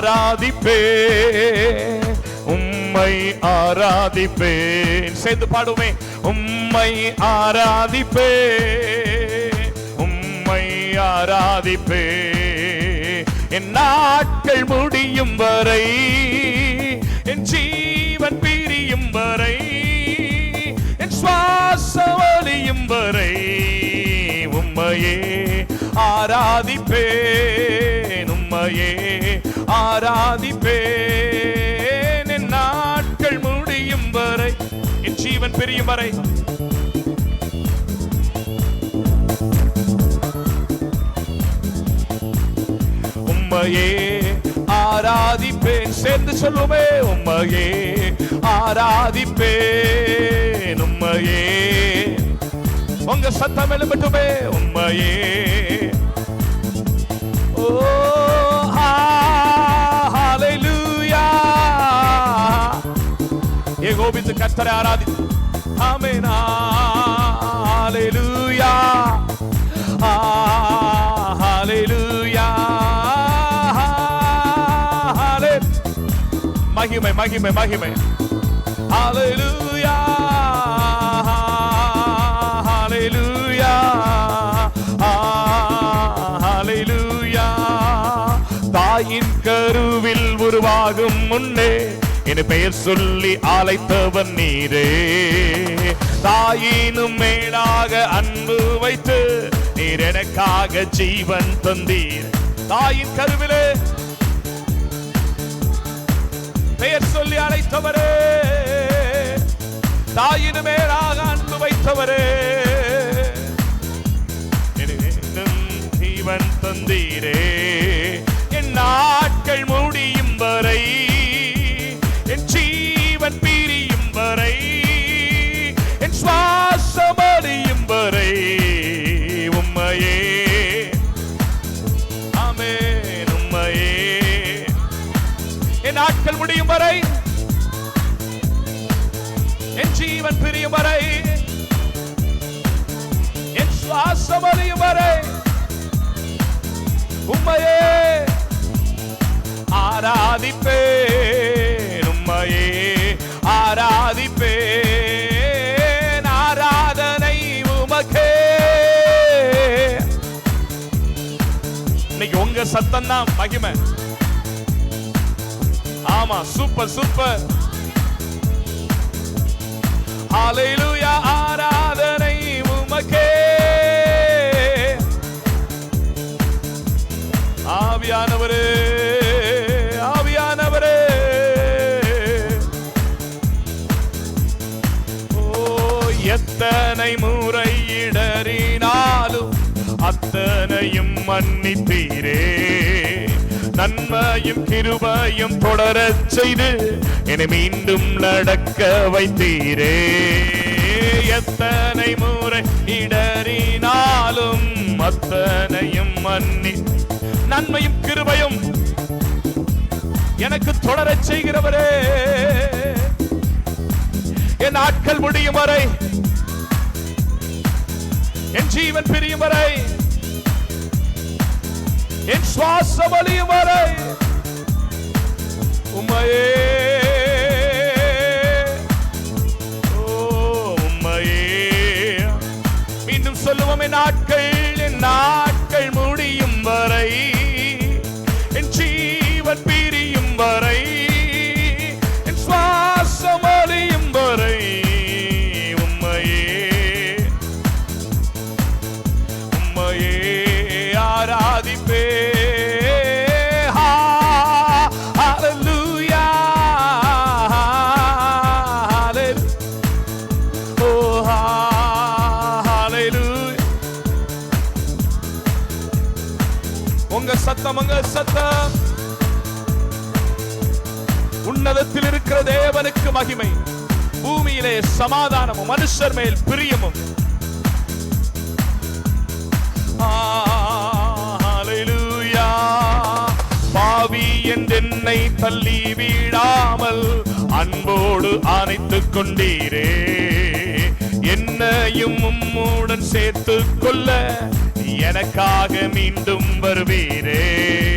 ஆராதிப்பே. உம்மை ஆராதிப்பேன் சேர்ந்து பாடுமே. உம்மை ஆராதிப்பே. உம்மை ஆராதிப்பே. என் நாட்கள் முடியும் வரை என் ஜீவன் பிரியும் வரை என் சுவாச ஒலியும் வரை உம்மையே ஆராதிப்பேன். உம்மையே ஆராதிப்பேன். என் நாட்கள் முடியும் வரை என் ஜீவன் பெரியும் வரை. உம்மையே ஆராதிப்பேன். சேர்ந்து சொல்லுமே உம்மையே ஆராதிப்பேன். உம்மையே உங்க சத்தம் எழுப்பட்டுமே உம்மையே ஏகோபித்து கர்த்தரை ஆராதி ஆமென் ஹalleluya ஹalleluya ஹalleluya மகிமை மகிமை மகிமை ஹalleluya ஹalleluya ஹalleluya தாயின் கருவில் உருவாகும் முன்னே என் பெயர் சொல்லி அழைத்தவன் நீரே. தாயினும் மேலாக அன்பு வைத்து நீர் எனக்காக ஜீவன் தந்தீர். தாயின் கருவிலே பெயர் சொல்லி அழைத்தவரே. தாயின் மேலாக அன்பு வைத்தவரே. ஜீவன் தந்தீரே. நாட்கள் முடியும் வரை. என் ஜீவன் பிரியும் வரை. என் சுவாசம் அழியும் வரை. உண்மையே ஆராதிப்பே உண்மையே ஆராதிப்பே ஆராதனை உமக்கே. இன்னைக்கு உங்க சத்தம் தான் மகிமை. ஆமா சூப்பர் சூப்பர் அலையிலுயா ஆராதனை உமக்கே. ஆவியானவரே ஆவியானவரே. ஓ எத்தனை முறை இடறினாலும் அத்தனையும் மன்னித்தீரே நன்மையும் கிருபையும் தொடரச் செய்து என்னை மீண்டும் நடக்க வைத்தீரே. எத்தனை முறை இடறினாலும் அத்தனையும் மன்னி நன்மையும் கிருபையும் எனக்கு தொடரச் செய்கிறவரே. என் ஆட்கள் முடியும் வரை என் ஜீவன் பிரியும் வரை என் சுவாசம் அழியும் வரை உமையே ஓ, உமையே மீண்டும் சொல்லுவோம் என் ஆட்கள். உன்னதத்தில் இருக்கிற தேவனுக்கு மகிமை. பூமியிலே சமாதானமும் மனுஷர் மேல் பிரியமும். பாவி என்றென்னை தள்ளி வீழாமல் அன்போடு அணைத்துக் கொண்டீரே. என்னையும் உம்முடன் சேர்த்து கொள்ள எனக்காக மீண்டும் வருவீரே.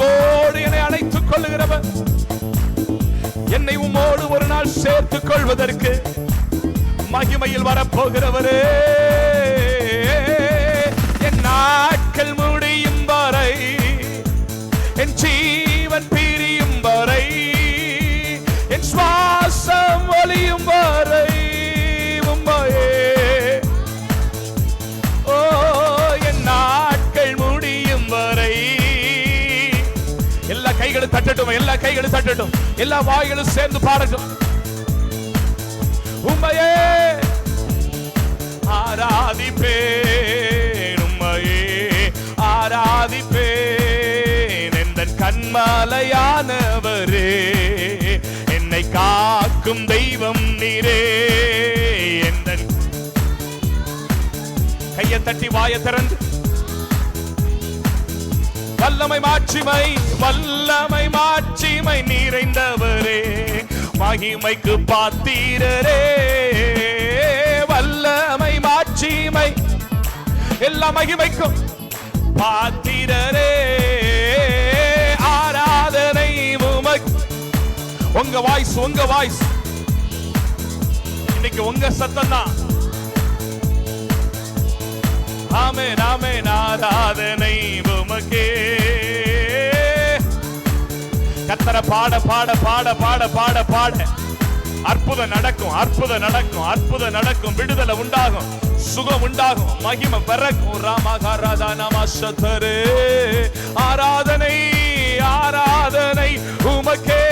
அன்போடு என்னை அழைத்துக் கொள்ளுகிறவர். என்னை உம்மோடு ஒரு நாள் சேர்த்துக் கொள்வதற்கு மகிமையில் வரப்போகிறவரே. என் நாட்கள் எல்லா தட்டட்டும் எல்லா வாய்களும் சேர்ந்து பாடட்டும். உண்மையே ஆராதிப்பேன் உம்மையே ஆராதிப்பேன். எந்த கண்மாலையானவரே என்னை காக்கும் தெய்வம் நீரே. எந்த கையை தட்டி வாய திறந்து வல்லமை மாட்சிமை வல்லமை மாட்சிமை நிறைந்தவரே. மகிமைக்கு பாத்தீரரே. வல்லமை மாட்சிமை எல்லா மகிமைக்கும் பாத்திரரே. ஆராதனை உங்க வாய்ஸ் உங்க வாய்ஸ். இன்னைக்கு உங்க சத்தம் தான் ஆமே நாமே நாராதனை நமக்கே. கத்தர பாட பாட பாட பாட பாட பாட. அற்புதம் நடக்கும் அற்புதம் நடக்கும் அற்புதம் நடக்கும் விடுதலை உண்டாகும் சுகம் உண்டாகும் மகிமை பிறக்கும். ராமகாராதா நமசத்தரே ஆராதனை ஆராதனை உமக்கே.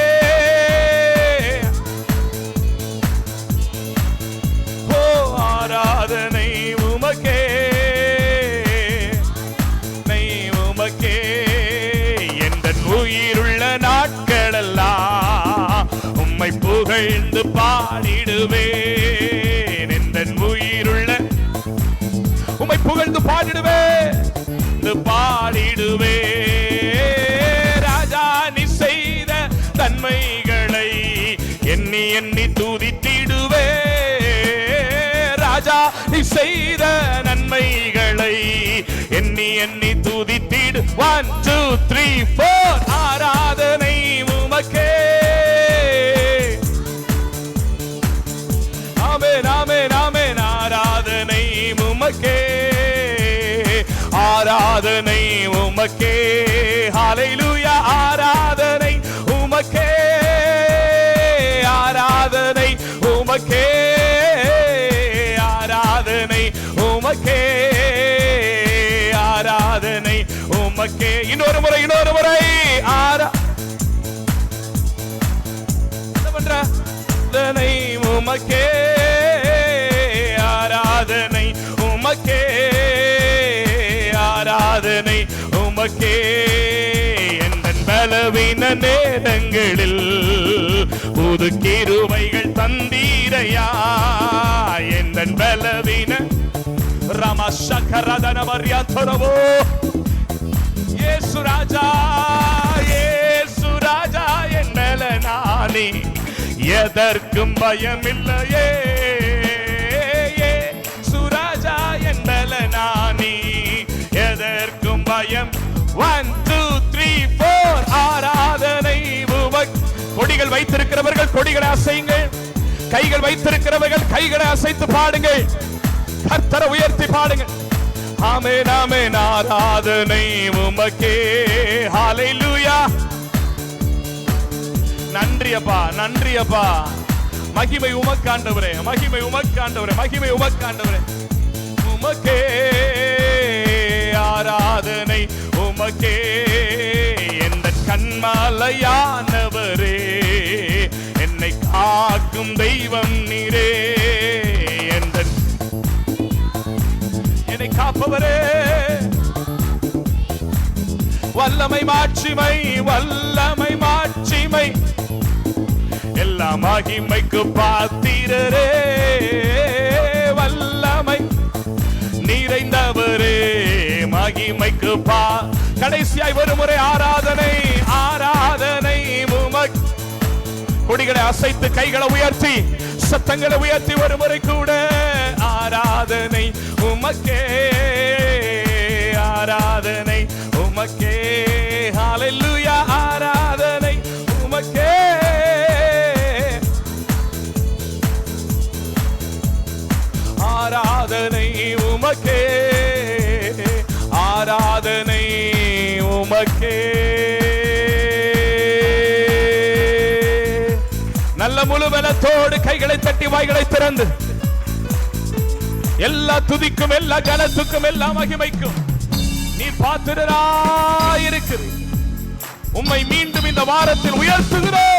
புகழ்ந்து பாடிடுவேன் எந்த உயிருள்ள உமை புகழ்ந்து பாடிடுவேன் பாடிடுவேன் ராஜா நீ செய்த தன்மைகளை எண்ணி எண்ணி தூதித்திடுவே. ராஜா நீ செய்த நன்மைகளை எண்ணி எண்ணி தூதித்திடு. ஒன் டூ த்ரீ ஃபோர் ஆராதனை உமக்கே. ஹalleluya ஆராதனை உமக்கே. ஆராதனை உமக்கே. ஆராதனை உமக்கே. ஆராதனை உமக்கே. இன்னொரு முறை இன்னொரு முறை. ஆரா என்ன பண்ற? உமக்கே. உமக்கே எந்தன் பலவீன நேரங்களில் புது கிருபைகள் தந்தீரையா? எந்தன் பலவீன ரமசகரதன மரியாதரவோ ஏசு ராஜா ஏசு ராஜா என் மேல நானே எதற்கும் பயமில்லையே. கொடிகள் வைத்திருக்கிறவர்கள் கொடிகளை அசையுங்கள். கைகள் வைத்திருக்கிறவர்கள் கைகளை அசைத்து பாடுங்கள். கர்த்தரை உயர்த்தி பாடுங்கள். ஆமே நாமே ஆராதனை உமக்கே. ஹalleluya நன்றி அப்பா நன்றி அப்பா. மகிமை உமக்காண்டவரே மகிமை உமக்காண்டவரே மகிமை உமக்காண்டவரே உமக்கே. ஆராதனை உமக்கே. எந்த கண்மாலையான் காக்கும் தெய்வம் நீரே எந்த என்னை காப்பவரே. வல்லமை மாட்சிமை வல்லமை மாட்சிமை. எல்லா மகிமைக்கு பாத்திரரே. வல்லமை நிறைந்தவரே. மகிமைக்கு பா. கடைசியாய் ஒருமுறை ஆராதனை ஆராதனை உமக்கு. கொடிகளை அசைத்து கைகளை உயர்த்தி சத்தங்களை உயர்த்தி ஒரு முறை கூட ஆராதனை உமக்கே ஆராதனை உமக்கே ஹalleluya ஆராதனை உமக்கே. ஆராதனை உமக்கே ஆராதனை உமக்கே. பலத்தோடு கைகளை தட்டி வாய்களை திறந்து. எல்லா துதிக்கும் எல்லா கனத்துக்கும் எல்லா மகிமைக்கும் நீ பாத்திரராயிருக்கிறீர். உம்மை மீண்டும் இந்த வாரத்தில் உயர்த்துகிறோம்